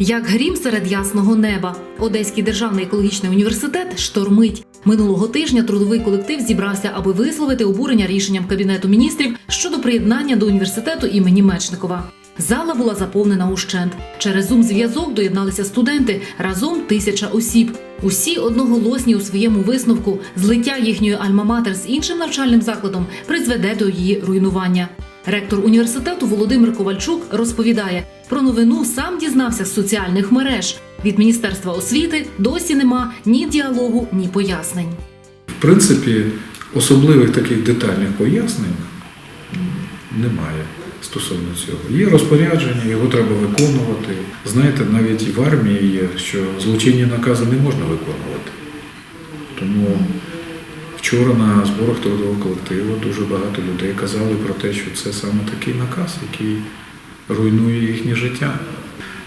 Як грім серед ясного неба, Одеський державний екологічний університет штормить. Минулого тижня трудовий колектив зібрався, аби висловити обурення рішенням кабінету міністрів щодо приєднання до університету імені Мечникова. Зала була заповнена ущент. Через зум зв'язок доєдналися студенти разом тисяча осіб. Усі одноголосні у своєму висновку злиття їхньої альма-матер з іншим навчальним закладом призведе до її руйнування. Ректор університету Володимир Ковальчук розповідає про новину. Сам дізнався з соціальних мереж. Від міністерства освіти досі нема ні діалогу, ні пояснень. В принципі, особливих таких детальних пояснень немає стосовно цього. Є розпорядження, його треба виконувати. Знаєте, навіть в армії є, що злочинні накази не можна виконувати. Тому вчора на зборах трудового колективу дуже багато людей казали про те, що це саме такий наказ, який руйнує їхнє життя.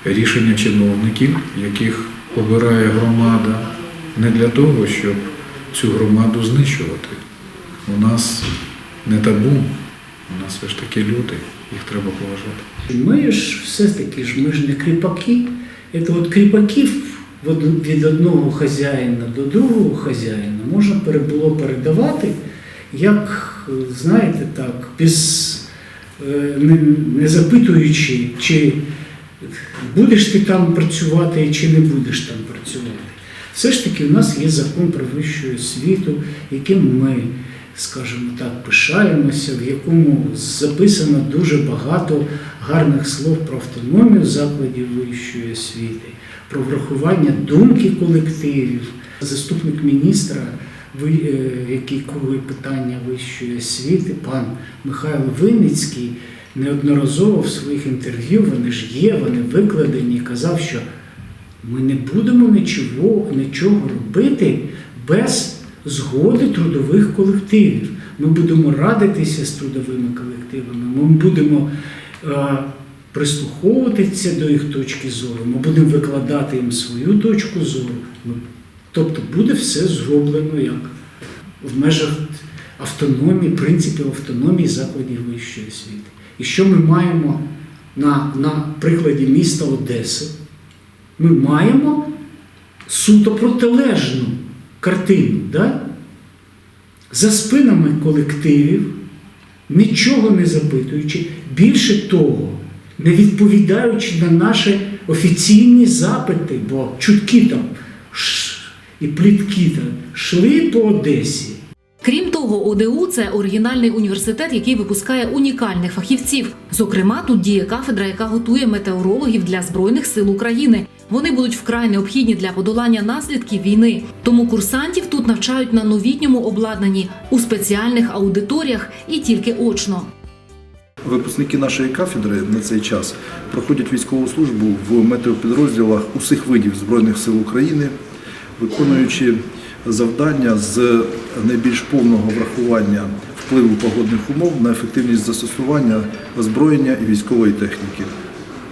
Рішення чиновників, яких обирає громада, не для того, щоб цю громаду знищувати. У нас не табу, у нас все ж таки люди, їх треба поважати. Ми ж все-таки ж ми ж не кріпаки. Це от кріпаків від- одного хазяїна до другого хазяїна можна було передавати, як, знаєте, так, без, е, не, не запитуючи, чи будеш ти там працювати, чи не будеш там працювати. Все ж таки, у нас є закон про вищу освіту, яким ми, скажімо так, пишаємося, в якому записано дуже багато гарних слов про автономію закладів вищої освіти, про врахування думки колективів. Заступник міністра, е, який курує питання вищої освіти, пан Михайло Винницький, неодноразово в своїх інтерв'ю, вони ж є, вони викладені, казав, що ми не будемо нічого, нічого робити без згоди трудових колективів. Ми будемо радитися з трудовими колективами, ми будемо е, прислуховуватися до їх точки зору, ми будемо викладати їм свою точку зору. Ну, тобто буде все зроблено як в межах автономії, принципів автономії закладів вищої освіти. І що ми маємо на, на прикладі міста Одеси? Ми маємо суто протилежну картину. Да? За спинами колективів, нічого не запитуючи, більше того, не відповідаючи на наші офіційні запити, бо чутки там і плітки там йшли по Одесі. Крім того, ОДУ це оригінальний університет, який випускає унікальних фахівців. Зокрема, тут діє кафедра, яка готує метеорологів для збройних сил України. Вони будуть вкрай необхідні для подолання наслідків війни. Тому курсантів тут навчають на новітньому обладнанні у спеціальних аудиторіях і тільки очно. Випускники нашої кафедри на цей час проходять військову службу в метеопідрозділах усіх видів Збройних сил України, виконуючи завдання з найбільш повного врахування впливу погодних умов на ефективність застосування озброєння і військової техніки.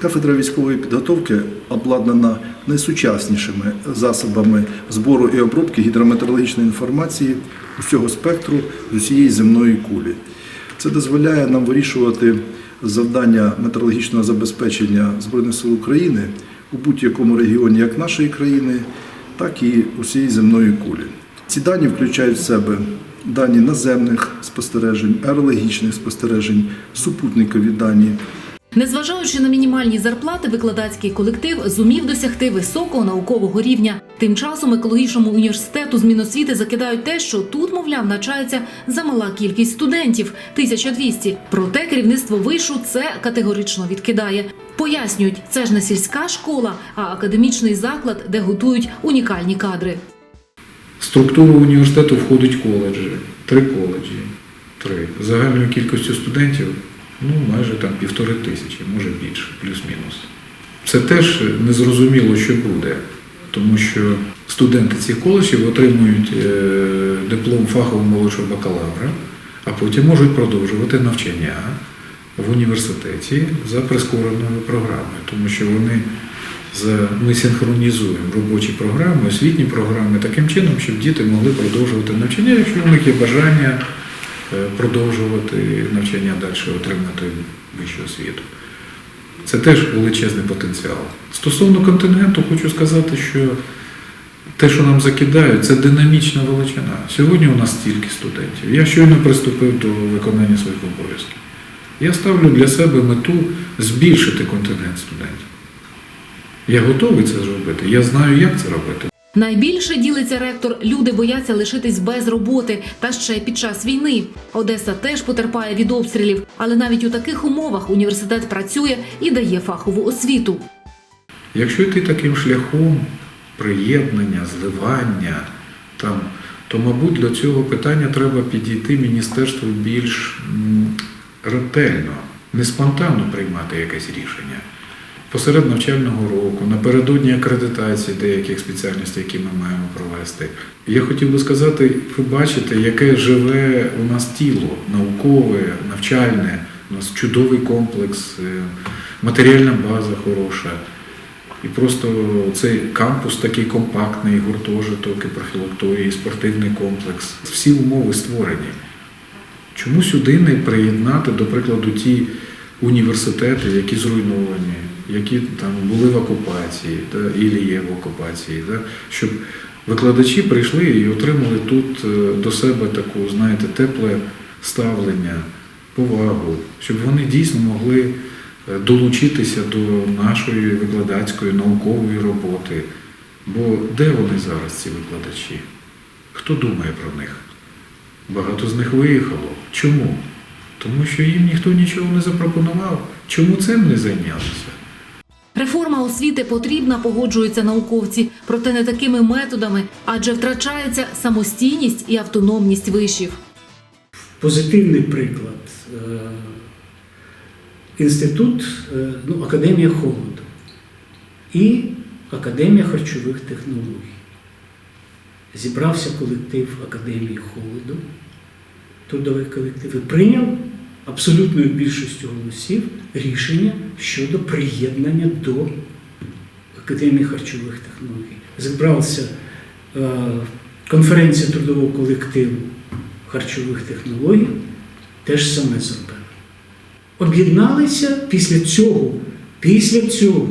Кафедра військової підготовки обладнана найсучаснішими засобами збору і обробки гідрометеорологічної інформації усього спектру з усієї земної кулі. Це дозволяє нам вирішувати завдання метеорологічного забезпечення Збройних сил України у будь-якому регіоні як нашої країни, так і усієї земної кулі. Ці дані включають в себе дані наземних спостережень, аерологічних спостережень, супутникові дані, Незважаючи на мінімальні зарплати, викладацький колектив зумів досягти високого наукового рівня. Тим часом екологічному університету з Міносвіти закидають те, що тут, мовляв, навчається замала кількість студентів 1200. Проте керівництво вишу це категорично відкидає. Пояснюють, це ж не сільська школа, а академічний заклад, де готують унікальні кадри. Структуру університету входять коледжі, три коледжі, три. Загальною кількістю студентів ну, майже там півтори тисячі, може більше, плюс-мінус. Це теж незрозуміло, що буде, тому що студенти цих коледжів отримують е, диплом фахового молодшого бакалавра, а потім можуть продовжувати навчання в університеті за прискореною програмою, тому що вони ми синхронізуємо робочі програми, освітні програми таким чином, щоб діти могли продовжувати навчання, якщо у них є бажання продовжувати навчання далі, отримати вищу освіту. Це теж величезний потенціал. Стосовно контингенту, хочу сказати, що те, що нам закидають, це динамічна величина. Сьогодні у нас стільки студентів. Я щойно приступив до виконання своїх обов'язків. Я ставлю для себе мету збільшити контингент студентів. Я готовий це зробити. Я знаю, як це робити. Найбільше ділиться ректор. Люди бояться лишитись без роботи, та ще під час війни. Одеса теж потерпає від обстрілів, але навіть у таких умовах університет працює і дає фахову освіту. Якщо йти таким шляхом приєднання, зливання, там, то, мабуть, до цього питання треба підійти міністерству більш ретельно, не спонтанно приймати якесь рішення. Посеред навчального року, напередодні акредитації деяких спеціальностей, які ми маємо провести. Я хотів би сказати, ви бачите, яке живе у нас тіло наукове, навчальне, у нас чудовий комплекс, е, матеріальна база хороша. І просто цей кампус такий компактний, гуртожиток, і профілакторії, і спортивний комплекс. Всі умови створені. Чому сюди не приєднати, до прикладу, ті університети, які зруйновані, які там були в окупації, да, і є в окупації, да, щоб викладачі прийшли і отримали тут е, до себе таку, знаєте, тепле ставлення, повагу, щоб вони дійсно могли е, долучитися до нашої викладацької наукової роботи. Бо де вони зараз, ці викладачі? Хто думає про них? Багато з них виїхало. Чому? Тому що їм ніхто нічого не запропонував. Чому цим не зайнялися? Реформа освіти потрібна, погоджуються науковці, проте не такими методами, адже втрачається самостійність і автономність вишів. Позитивний приклад. Е, Інститут, е, ну, Академія холоду і Академія харчових технологій. Зібрався колектив Академії холоду, трудовий колектив, і прийняв абсолютною більшістю голосів рішення щодо приєднання до Академії харчових технологій. Зібрався е, конференція трудового колективу харчових технологій, теж саме зробили. Об'єдналися після цього, після цього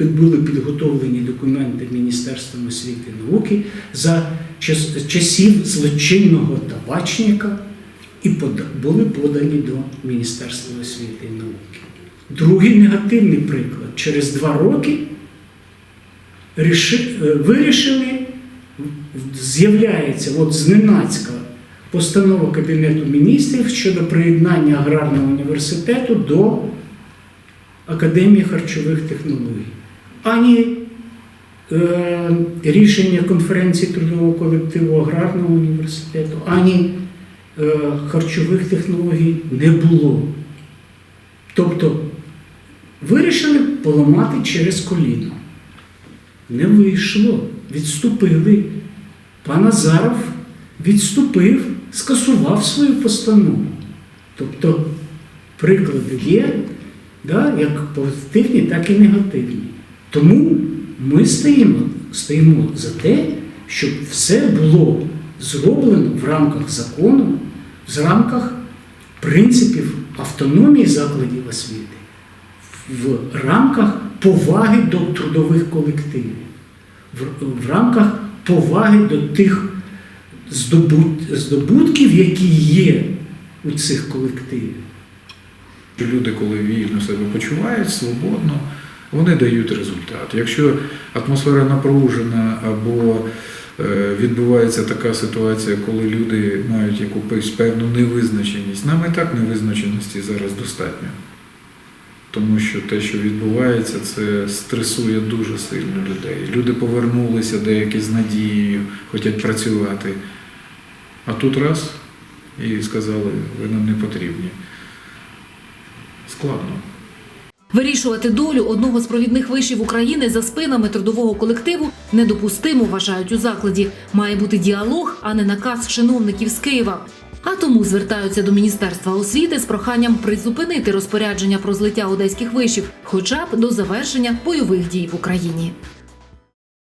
були підготовлені документи Міністерством освіти і науки за часів злочинного табачника і були подані до Міністерства освіти і науки. Другий негативний приклад. Через два роки е, вирішили, з'являється от зненацька постанова Кабінету міністрів щодо приєднання аграрного університету до Академії харчових технологій. Ані е, рішення конференції трудового колективу аграрного університету, ані харчових технологій не було. Тобто вирішили поламати через коліно. Не вийшло, відступили. Пан Азаров відступив, скасував свою постанову. Тобто приклади є, да, як позитивні, так і негативні. Тому ми стоїмо, стоїмо за те, щоб все було зроблено в рамках закону, в рамках принципів автономії закладів освіти, в рамках поваги до трудових колективів, в, рамках поваги до тих здобут- здобутків, які є у цих колективів. Люди, коли вільно себе почувають, свободно, вони дають результат. Якщо атмосфера напружена або відбувається така ситуація, коли люди мають якусь певну невизначеність, нам і так невизначеності зараз достатньо. Тому що те, що відбувається, це стресує дуже сильно людей. Люди повернулися деякі з надією, хочуть працювати. А тут раз і сказали, ви нам не потрібні. Складно. Вирішувати долю одного з провідних вишів України за спинами трудового колективу недопустимо, вважають у закладі. Має бути діалог, а не наказ чиновників з Києва. А тому звертаються до Міністерства освіти з проханням призупинити розпорядження про злиття одеських вишів, хоча б до завершення бойових дій в Україні.